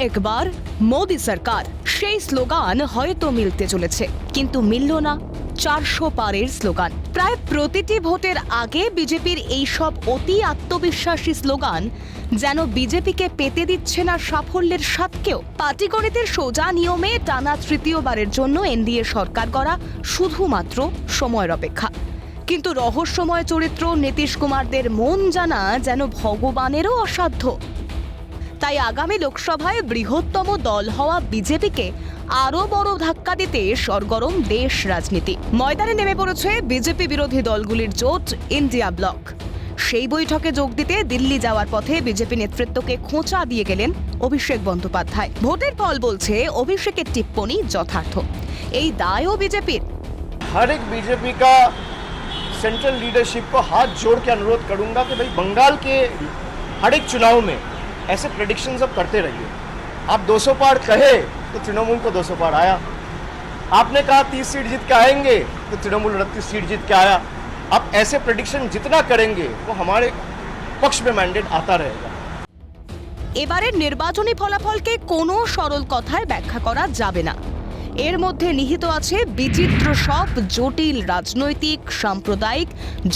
এক বার মোদি সরকার সেই স্লোগান হয়তো মিলতে চলেছে। কিন্তু মিলল না। চারশো পারের স্লোগান। প্রায় প্রতিটি ভোটের আগে বিজেপির এইসব অতি আত্মবিশ্বাসী স্লোগান যেন বিজেপিকে পেতে দিচ্ছে না সাফল্যের স্বাদকেও। পাটিগণিতের সোজা নিয়মে টানা তৃতীয়বারের জন্য এনডিএ সরকার করা শুধুমাত্র সময়ের অপেক্ষা। কিন্তু রহস্যময় চরিত্র নীতিশ কুমারদের মন জানা যেন ভগবানেরও অসাধ্য। তাই আগামী লোকসভায় বৃহত্তম দল হওয়া বিজেপিকে আরও বড় ধাক্কা দিতে সরগরম দেশ রাজনীতি ময়দানে নেমে পড়েছে বিজেপি বিরোধী দলগুলির জোট ইন্ডিয়া ব্লক সেই বৈঠকে যোগ দিতে দিল্লি যাওয়ার পথে বিজেপি নেতৃত্বকে খোঁচা দিয়ে গেলেন অভিষেক বন্দ্যোপাধ্যায় ভোটের ফল বলছে অভিষেকের টিপ্পণী যথার্থ এই দায়ও বিজেপির हर एक बीजेपी का सेंट्रल लीडरशिप को हाथ जोड़ के अनुरोध करूंगा कि भाई बंगाल के हर एक चुनाव में ऐसे प्रडिक्शंस अब करते रहिए आप 200 पार कहे तो तृणमूल को 200 पार आया आपने कहा 30 सीट जीत के आएंगे तो तृणमूल उनतीस सीट जीत के आया आप ऐसे प्रडिक्शन जितना करेंगे वो हमारे पक्ष में मैंडेट आता रहेगा এবারের নির্বাচনী ফলাফলকে কোনো সরল কথায় ব্যাখ্যা করা যাবে না এর মধ্যে নিহিত আছে বিচিত্র সব জটিল রাজনৈতিক, সাম্প্রদায়িক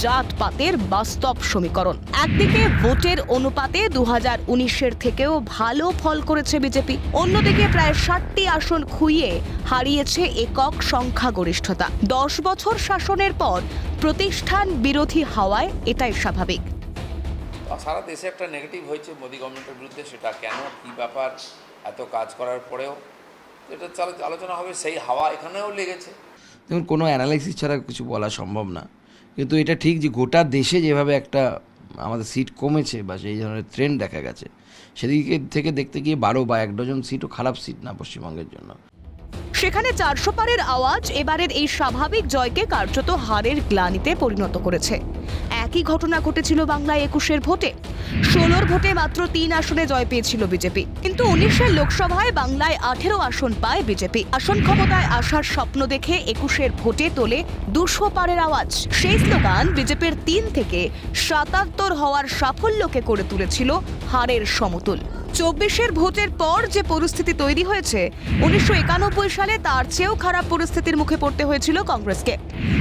জাতপাতের বাস্তব সমীকরণ। একদিকে ভোটের অনুপাতে দু হাজার থেকেও ভালো ফল করেছে বিজেপি। অন্যদিকে প্রায় ষাটটি আসন খুইয়ে হারিয়েছে একক সংখ্যাগরিষ্ঠতা। দশ বছর শাসনের পর প্রতিষ্ঠান বিরোধী হাওয়ায় এটাই স্বাভাবিক। সারা দেশে একটা নেগেটিভ হয়েছে মোদি গভর্নমেন্টের বিরুদ্ধে, সেটা কেন, কী ব্যাপার, এত কাজ করার পরেও এটা চাল- আলোচনা হবে সেই হাওয়া এখানেও লেগেছে। দেখুন কোনো অ্যানালাইসিস ছাড়া কিছু বলা সম্ভব না। কিন্তু এটা ঠিক যে গোটা দেশে যেভাবে একটা আমাদের সিট কমেছে বা সেই ধরনের ট্রেন্ড দেখা গেছে সেদিকে থেকে দেখতে গিয়ে বারো বা এক ডজন সিটও খারাপ সিট না পশ্চিমবঙ্গের জন্য। সেখানে চারশো পারের আওয়াজ এবারের এই স্বাভাবিক জয়কে কার্যত হারের গ্লানিতে পরিণত করেছে। একই ঘটনা ঘটেছিল বাংলায় একুশের ভোটে। ষোলোর ভোটে মাত্র তিন আসনে জয় পেয়েছিল বিজেপি। কিন্তু উনিশের লোকসভায় বাংলায় আঠেরো আসন পায় বিজেপি। আসন ক্ষমতায় আসার স্বপ্ন দেখে একুশের ভোটে তোলে দুশো পারের আওয়াজ। সেই স্লোগান বিজেপির তিন থেকে সাতাত্তর হওয়ার সাফল্যকে করে তুলেছিল হারের সমতুল। চব্বিশের ভোটের পর যে পরিস্থিতি তৈরি হয়েছে, উনিশশো একানব্বই সালে তার চেয়েও খারাপ পরিস্থিতির মুখে পড়তে হয়েছিল কংগ্রেসকে।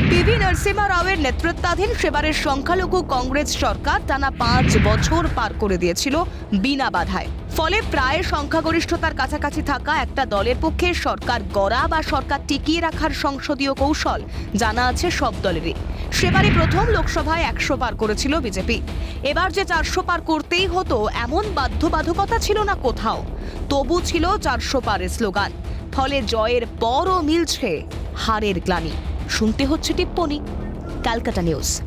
পিভি নরসিমা রাওয়ের নেতৃত্বাধীন সেবারের সংখ্যালঘু কংগ্রেস সরকার টানা পাঁচ বছর পার করে দিয়েছিল বিনা বাধায়। ফলে প্রায় সংখ্যাগরিষ্ঠতার কাছাকাছি থাকা একটা দলের পক্ষে সরকার গড়া বা সরকার টিকিয়ে রাখার সংসদীয় কৌশল জানা আছে সব দলেরই। সেবারই প্রথম লোকসভায় একশো পার করেছিল বিজেপি। এবার যে চারশো পার করতেই হতো, এমন বাধ্যবাধকতা ছিল না কোথাও। তবু ছিল চারশো পারের স্লোগান। ফলে জয়ের পরও মিলছে হারের গ্লানি। শুনতে হচ্ছে টিপ্পনি। ক্যালকাটা নিউজ।